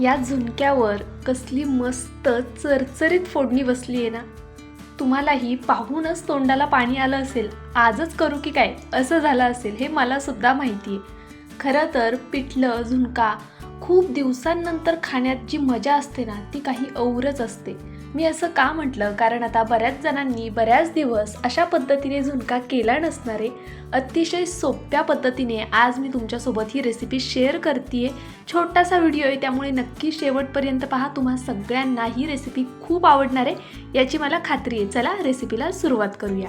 या झुणक्यावर कसली मस्त चरचरीत फोडणी बसली आहे ना. तुम्हालाही पाहूनच तोंडाला पाणी आलं असेल. आजच करू की काय? असं झालं असेल हे मला सुद्धा माहिती आहे खरं तर पिठलं झुणका खूप दिवसांनंतर खाण्यात जी मजा असते ना ती काही औरच असते. मी असं का म्हटलं? कारण आता बऱ्याच जणांनी बऱ्याच दिवस अशा पद्धतीने झुणका केला नसणारे अतिशय सोप्या पद्धतीने आज मी तुमच्यासोबत ही रेसिपी शेअर करते छोटासा व्हिडिओ आहे त्यामुळे नक्की शेवटपर्यंत पहा. तुम्हा सगळ्यांना ही रेसिपी खूप आवडणार आहे याची मला खात्री आहे. चला रेसिपीला सुरुवात करूया.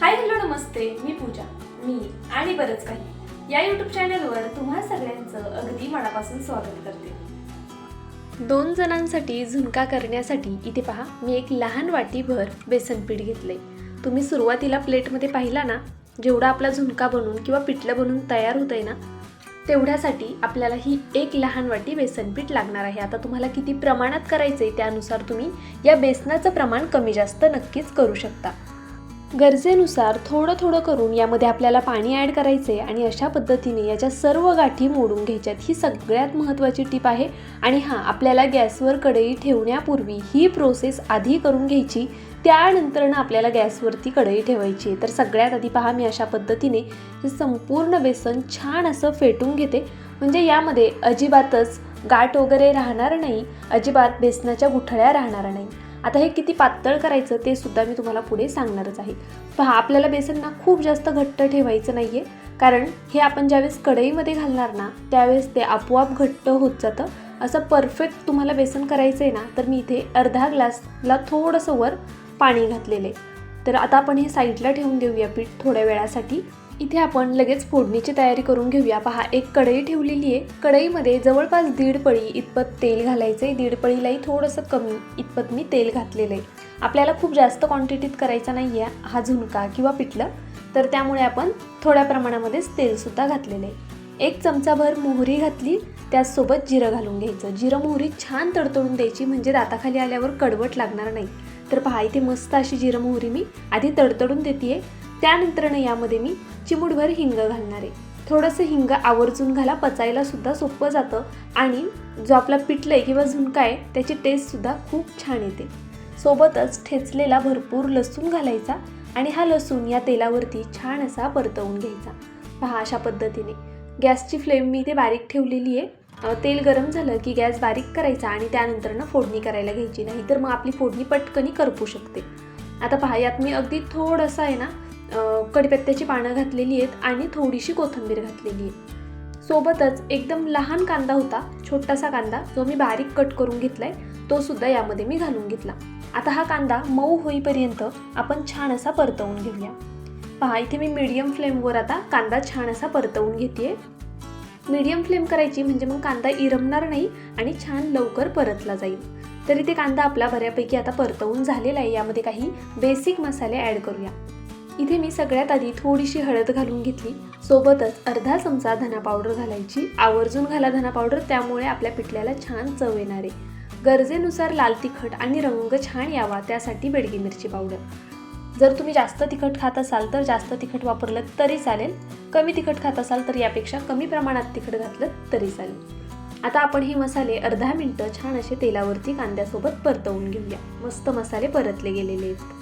हाय हॅलो नमस्ते. मी पूजा. मी आणि बरंच काही. या यूट्यूब चॅनलवर तुम्हा सगळ्यांचं अगदी मनापासून स्वागत करते. दोन जणांसाठी झुणका करण्यासाठी इथे पहा मी एक लहान वाटीभर बेसन पीठ घेतले तुम्ही सुरुवातीला प्लेटमध्ये पाहिला ना जेवढा आपला झुणका बनून किंवा पिठलं बनून तयार होत आहे ना तेवढ्यासाठी आपल्याला ही एक लहान वाटी बेसन पीठ लागणार आहे. आता तुम्हाला किती प्रमाणात करायचं आहे त्यानुसार तुम्ही या बेसनाचं प्रमाण कमी जास्त नक्कीच करू शकता. गरजेनुसार थोडं थोडं करून यामध्ये आपल्याला पाणी ॲड करायचे आणि अशा पद्धतीने याच्या सर्व गाठी मोडून घ्यायच्यात. ही सगळ्यात महत्त्वाची टीप आहे. आणि हां आपल्याला गॅसवर कढई ठेवण्यापूर्वी ही प्रोसेस आधी करून घ्यायची. त्यानंतरनं आपल्याला गॅसवरती कढई ठेवायची आहे. तर सगळ्यात आधी पहा मी अशा पद्धतीने हे संपूर्ण बेसन छान असं फेटून घेते. म्हणजे यामध्ये अजिबातच गाठ वगैरे राहणार नाही. अजिबात बेसनाच्या गुठळ्या राहणार नाही. आता हे किती पातळ करायचं ते सुद्धा मी तुम्हाला पुढे सांगणारच आहे. पहा आपल्याला बेसन ना खूप जास्त घट्ट ठेवायचं नाही आहे कारण हे आपण ज्यावेळेस कढईमध्ये घालणार ना त्यावेळेस ते आपोआप घट्ट होत जातं. असं परफेक्ट तुम्हाला बेसन करायचं आहे ना तर मी इथे अर्धा ग्लासला थोडंसं वर पाणी घातलेलं आहे. तर आता आपण हे साईडला ठेवून देऊया पीठ थोड्या वेळासाठी. इथे आपण लगेच फोडणीची तयारी करून घेऊया. पहा एक कढई ठेवलेली आहे. कढईमध्ये जवळपास दीड पळी इतपत तेल घालायचं आहे दीड पळीलाही थोडंसं कमी इतपत मी तेल घातलेलं आहे. आपल्याला खूप जास्त क्वांटिटीत करायचा नाही आहे हा झुणका किंवा पिठलं. तर त्यामुळे आपण थोड्या प्रमाणामध्येच तेलसुद्धा घातलेलं आहे. एक चमचाभर मोहरी घातली. त्याचसोबत जिरं घालून घ्यायचं. जिरं मोहरी छान तडतडून द्यायची म्हणजे दाताखाली आल्यावर कडवट लागणार नाही. तर पहा इथे मस्त अशी जिरं मोहरी मी आधी तडतडून देते त्यानंतरनं यामध्ये मी चिमूटभर हिंग घालणार. आहे थोडंसं हिंग आवर्जून घाला पचायला सुद्धा सोपं जातं आणि जो आपला पिठलं आहे किंवा झुणका आहे त्याची टेस्टसुद्धा खूप छान येते. सोबतच ठेचलेला भरपूर लसूण घालायचा आणि हा लसूण या तेलावरती छान असा परतवून घ्यायचा. पहा अशा पद्धतीने. गॅसची फ्लेम मी इथे बारीक ठेवलेली आहे. तेल गरम झालं की गॅस बारीक करायचा आणि त्यानंतरनं फोडणी करायला घ्यायची. नाही तर मग आपली फोडणी पटकनी करपू शकते. आता पहा यात मी अगदी थोडंसं आहे ना कढीपत्त्याची पानं घातलेली आहेत आणि थोडीशी कोथिंबीर घातलेली आहे सोबतच एकदम लहान कांदा होता छोटासा कांदा जो मी बारीक कट करून घेतला तो सुद्धा यामध्ये मी घालून घेतला. आता हा कांदा मऊ होईपर्यंत आपण छान असा परतवून घेऊया. पहा इथे मी मीडियम फ्लेमवर आता कांदा छान असा परतवून घेते मीडियम फ्लेम करायची म्हणजे मग कांदा इरमणार नाही आणि छान लवकर परतला जाईल. तरी ते कांदा आपला बऱ्यापैकी आता परतवून झालेला आहे. यामध्ये काही बेसिक मसाले ॲड करूया. इथे मी सगळ्यात आधी थोडीशी हळद घालून घेतली. सोबतच अर्धा चमचा धना पावडर घालायची. आवर्जून घाला धना पावडर त्यामुळे आपल्या पिठल्याला छान चव येणार. आहे गरजेनुसार लाल तिखट आणि रंग छान यावा त्यासाठी बेडगी मिरची पावडर. जर तुम्ही जास्त तिखट खात असाल तर जास्त तिखट वापरलं तरी चालेल. कमी तिखट खात असाल तर यापेक्षा कमी प्रमाणात तिखट घातलं तरी चालेल. आता आपण हे मसाले अर्धा मिनटं छान असे तेलावरती कांद्यासोबत परतवून घेऊया. मस्त मसाले परतले गेलेले आहेत.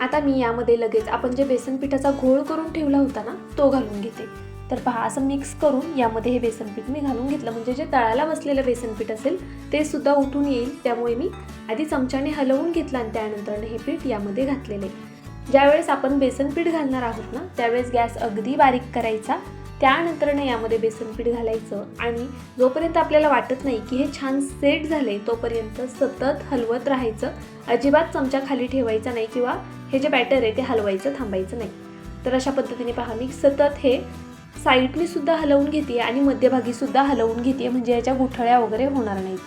आता मी यामध्ये लगेच आपण जे बेसन पिठाचा घोळ करून ठेवला होता ना तो घालून घेते. तर पहा असं मिक्स करून यामध्ये हे बेसन पीठ मी घालून घेतलं. म्हणजे जे तळाला बसलेलं बेसन पीठ असेल ते सुद्धा उठून येईल. त्यामुळे मी आधी चमच्याने हलवून घेतलं आणि त्यानंतर हे पीठ यामध्ये घातलेले ज्यावेळेस आपण बेसन पीठ घालणार आहोत ना त्यावेळेस गॅस अगदी बारीक करायचा. त्यानंतरनं यामध्ये बेसन पीठ घालायचं आणि जोपर्यंत आपल्याला वाटत नाही की हे छान सेट झाले तोपर्यंत सतत हलवत राहायचं. अजिबात चमचा खाली ठेवायचा नाही किंवा हे जे बॅटर आहे ते हलवायचं थांबायचं नाही. तर अशा पद्धतीने पहा मी सतत हे साईडने सुद्धा हलवून घेते आणि मध्यभागी सुद्धा हलवून घेते म्हणजे याच्या गुठळ्या वगैरे होणार नाहीत.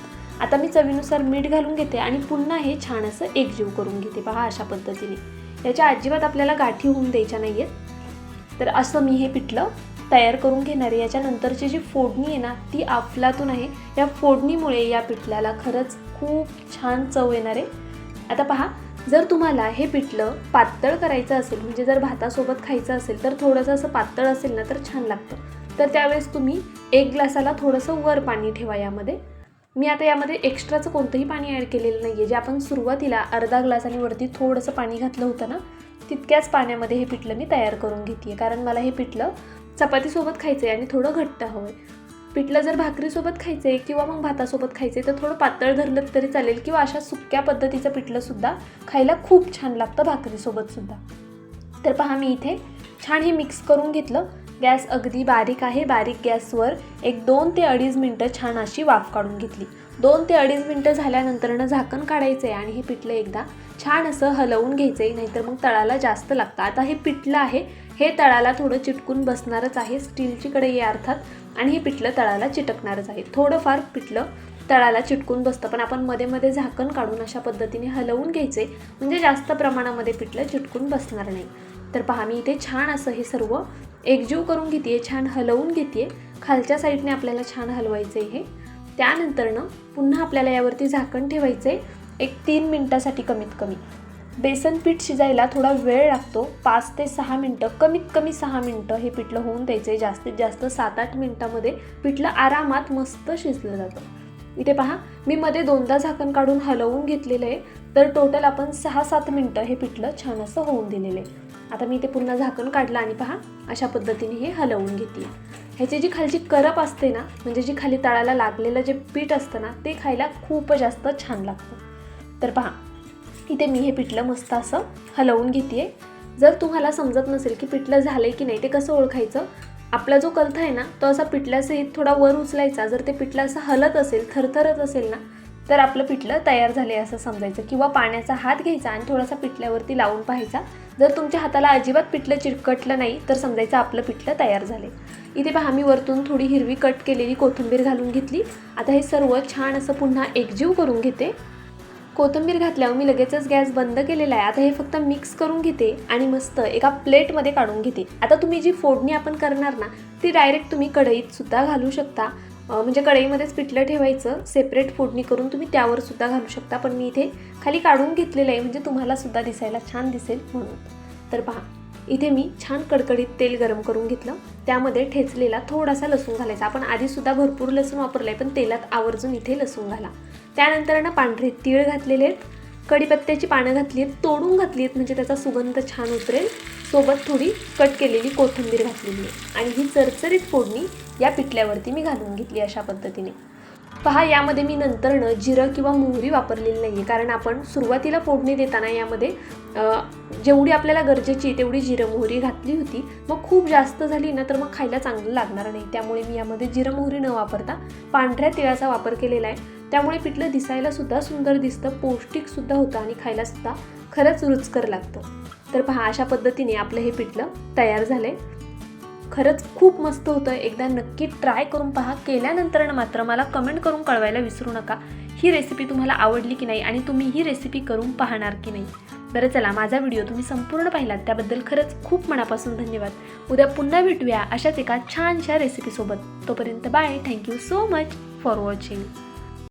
आता मी चवीनुसार मीठ घालून घेते आणि पुन्हा हे छान असं एकजीव करून घेते. पहा अशा पद्धतीने. याच्या अजिबात आपल्याला गाठी होऊन द्यायच्या नाही आहेत तर असं मी हे पिठलं तयार करून घेणार आहे. याच्यानंतरची जी फोडणी आहे ना ती अफलातून आहे. या फोडणीमुळे या पिठल्याला खरंच खूप छान चव येणार आहे. आता पहा जर तुम्हाला हे पिठलं पातळ करायचं असेल म्हणजे जर भातासोबत खायचं असेल तर थोडंसं असं पातळ असेल ना तर छान लागतं. तर त्यावेळेस तुम्ही एक ग्लासाला थोडंसं वर पाणी ठेवा यामध्ये. मी आता यामध्ये एक्स्ट्राचं कोणतंही पाणी ॲड केलेलं नाही आहे जे आपण सुरुवातीला अर्धा ग्लास आणि वरती थोडंसं पाणी घातलं होतं ना तितक्याच पाण्यामध्ये हे पिठलं मी तयार करून घेते आहे कारण मला हे पिठलं चपातीसोबत खायचं आहे आणि थोडं घट्ट हवं आहे पिठलं जर भाकरीसोबत खायचं आहे किंवा मग भातासोबत खायचं आहे तर थोडं पातळ धरलं तरी चालेल किंवा अशा सुक्या पद्धतीचं पिठलंसुद्धा खायला खूप छान लागतं भाकरीसोबतसुद्धा तर पहा मी इथे छान हे मिक्स करून घेतलं. गॅस अगदी बारीक आहे. बारीक गॅसवर एक दोन ते अडीच मिनटं छान अशी वाफ काढून घेतली. दोन ते अडीच मिनटं झाल्यानंतरनं झाकण काढायचं आहे आणि हे पिठलं एकदा छान असं हलवून घ्यायचं आहे नाहीतर मग तळाला जास्त लागतं. आता हे पिठलं आहे हे तळाला थोडं चिटकून बसणारच आहे. स्टीलची कढई आहे अर्थात. आणि हे पिठलं तळाला चिटकणारच आहे. थोडंफार पिठलं तळाला चिटकून बसतं. पण आपण मध्ये मध्ये झाकण काढून अशा पद्धतीने हलवून घ्यायचे. म्हणजे जास्त प्रमाणामध्ये पिठलं चिटकून बसणार नाही. तर पहा मी इथे छान असं हे सर्व एकजीव करून घेते छान हलवून घेते खालच्या साईडने आपल्याला छान हलवायचं आहे हे. त्यानंतरनं पुन्हा आपल्याला यावरती झाकण ठेवायचं आहे एक तीन मिनटासाठी कमीत कमी. बेसन पीठ शिजायला थोडा वेळ लागतो. पाच ते सहा मिनटं कमीत कमी सहा मिनटं हे पिठलं होऊन द्यायचं. आहे जास्तीत जास्त सात आठ मिनटामध्ये पिठलं आरामात मस्त शिजलं जातं. इथे पहा मी मध्ये दोनदा झाकण काढून हलवून घेतलेलं आहे. तर टोटल आपण सहा सात मिनटं हे पिठलं छान असं होऊन दिलेलं आहे. आता मी ते पुन्हा झाकण काढलं आणि पहा अशा पद्धतीने हे हलवून घेते ह्याची जी खालची करप असते ना म्हणजे जी खाली तळाला लागलेलं जे पीठ असतं ना ते खायला खूप जास्त छान लागतं. तर पहा इथे मी हे पिठलं मस्त असं हलवून घेते जर तुम्हाला समजत नसेल की पिठलं झालं की नाही ते कसं ओळखायचं? आपला जो कलथा आहे ना तो असा पिठल्यासहित थोडा वर उचलायचा. जर ते पिठलं असं हलत असेल थरथरत असेल ना तर आपलं पिठलं तयार झाले असं समजायचं. किंवा पाण्याचा हात घ्यायचा आणि थोडासा पिठल्यावरती लावून पाहायचा. जर तुमच्या हाताला अजिबात पिठलं चिरकटलं नाही तर समजायचं आपलं पिठलं तयार झाले इथे पहा मी वरतून थोडी हिरवी कट केलेली कोथिंबीर घालून घेतली. आता हे सर्व छान असं पुन्हा एकजीव करून घेते. कोथिंबीर घातल्यावर मी लगेचच गॅस बंद केलेला आहे. आता हे फक्त मिक्स करून घेते आणि मस्त एका प्लेटमध्ये काढून घेते. आता तुम्ही जी फोडणी आपण करणार ना ती डायरेक्ट तुम्ही कढईत सुद्धा घालू शकता. म्हणजे कढईमध्येच पिठलं ठेवायचं सेपरेट फोडणी करून तुम्ही त्यावर सुद्धा घालू शकता. पण मी इथे खाली काढून घेतलेलं आहे म्हणजे तुम्हाला सुद्धा दिसायला छान दिसेल म्हणून. तर पहा. इथे मी छान कडकडीत तेल गरम करून घेतलं. त्यामध्ये ठेचलेला थोडासा लसूण घालायचा. आपण आधीसुद्धा भरपूर लसूण वापरलं आहे पण तेलात आवर्जून इथे लसूण घाला. त्यानंतर ना पांढरे तीळ घातलेले आहेत. कढीपत्त्याची पानं घातली आहेत. तोडून घातली आहेत म्हणजे त्याचा सुगंध छान उतरेल. सोबत थोडी कट केलेली कोथिंबीर घातलेली आहे. आणि ही चरचरीत फोडणी या पिठल्यावरती मी घालून घेतली अशा पद्धतीने. पहा यामध्ये मी नंतरनं जिरं किंवा मोहरी वापरलेली नाही आहे कारण आपण सुरुवातीला फोडणी देताना यामध्ये जेवढी आपल्याला गरजेची तेवढी जिरं मोहरी घातली होती. मग खूप जास्त झाली ना तर मग खायला चांगलं लागणार नाही. त्यामुळे मी यामध्ये जिरं मोहरी न वापरता पांढऱ्या तिळाचा वापर केलेला आहे. त्यामुळे पिठलं दिसायला सुद्धा सुंदर दिसतं पौष्टिकसुद्धा होतं आणि खायलासुद्धा खरंच रुचकर लागतं. तर पहा अशा पद्धतीने आपलं हे पिठलं तयार झालं आहे खरंच खूप मस्त होतं एकदा नक्की ट्राय करून पहा. केल्यानंतर मात्र मला कमेंट करून कळवायला विसरू नका. ही रेसिपी तुम्हाला आवडली की नाही आणि तुम्ही ही रेसिपी करून पाहणार की नाही. बरं चला माझा व्हिडिओ तुम्ही संपूर्ण पाहिलात. त्याबद्दल खरंच खूप मनापासून धन्यवाद. उद्या पुन्हा भेटूया अशाच एका छानशा रेसिपीसोबत तोपर्यंत bye thank you so much for watching